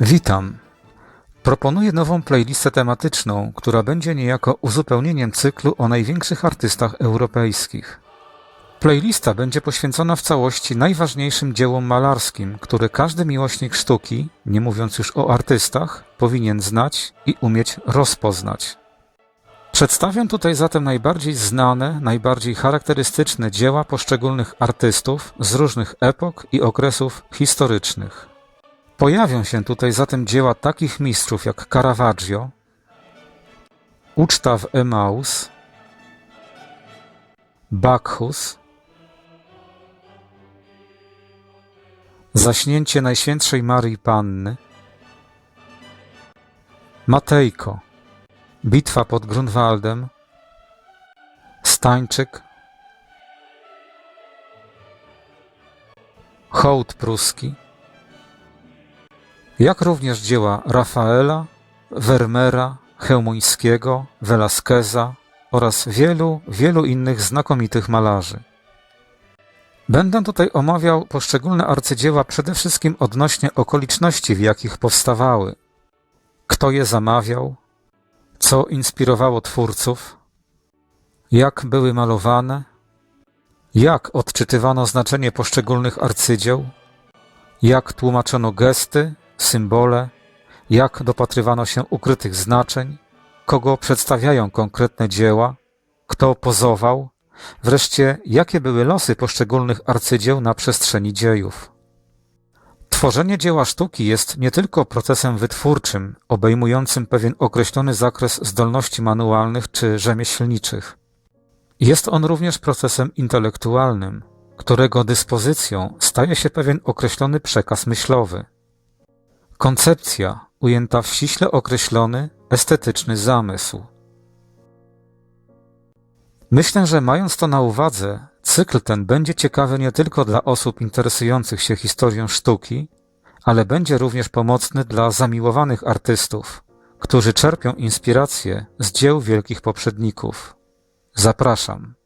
Witam. Proponuję nową playlistę tematyczną, która będzie niejako uzupełnieniem cyklu o największych artystach europejskich. Playlista będzie poświęcona w całości najważniejszym dziełom malarskim, które każdy miłośnik sztuki, nie mówiąc już o artystach, powinien znać i umieć rozpoznać. Przedstawiam tutaj zatem najbardziej znane, najbardziej charakterystyczne dzieła poszczególnych artystów z różnych epok i okresów historycznych. Pojawią się tutaj zatem dzieła takich mistrzów jak Caravaggio, Uczta w Emaus, Bacchus, Zaśnięcie Najświętszej Maryi Panny, Matejko, Bitwa pod Grunwaldem, Stańczyk, Hołd pruski, jak również dzieła Rafaela, Vermeera, Chełmońskiego, Velasqueza oraz wielu, wielu innych znakomitych malarzy. Będę tutaj omawiał poszczególne arcydzieła przede wszystkim odnośnie okoliczności, w jakich powstawały, kto je zamawiał, co inspirowało twórców, jak były malowane, jak odczytywano znaczenie poszczególnych arcydzieł, jak tłumaczono gesty, symbole, jak dopatrywano się ukrytych znaczeń, kogo przedstawiają konkretne dzieła, kto pozował, wreszcie jakie były losy poszczególnych arcydzieł na przestrzeni dziejów. Tworzenie dzieła sztuki jest nie tylko procesem wytwórczym, obejmującym pewien określony zakres zdolności manualnych czy rzemieślniczych. Jest on również procesem intelektualnym, którego dyspozycją staje się pewien określony przekaz myślowy. Koncepcja ujęta w ściśle określony, estetyczny zamysł. Myślę, że mając to na uwadze, cykl ten będzie ciekawy nie tylko dla osób interesujących się historią sztuki, ale będzie również pomocny dla zamiłowanych artystów, którzy czerpią inspirację z dzieł wielkich poprzedników. Zapraszam.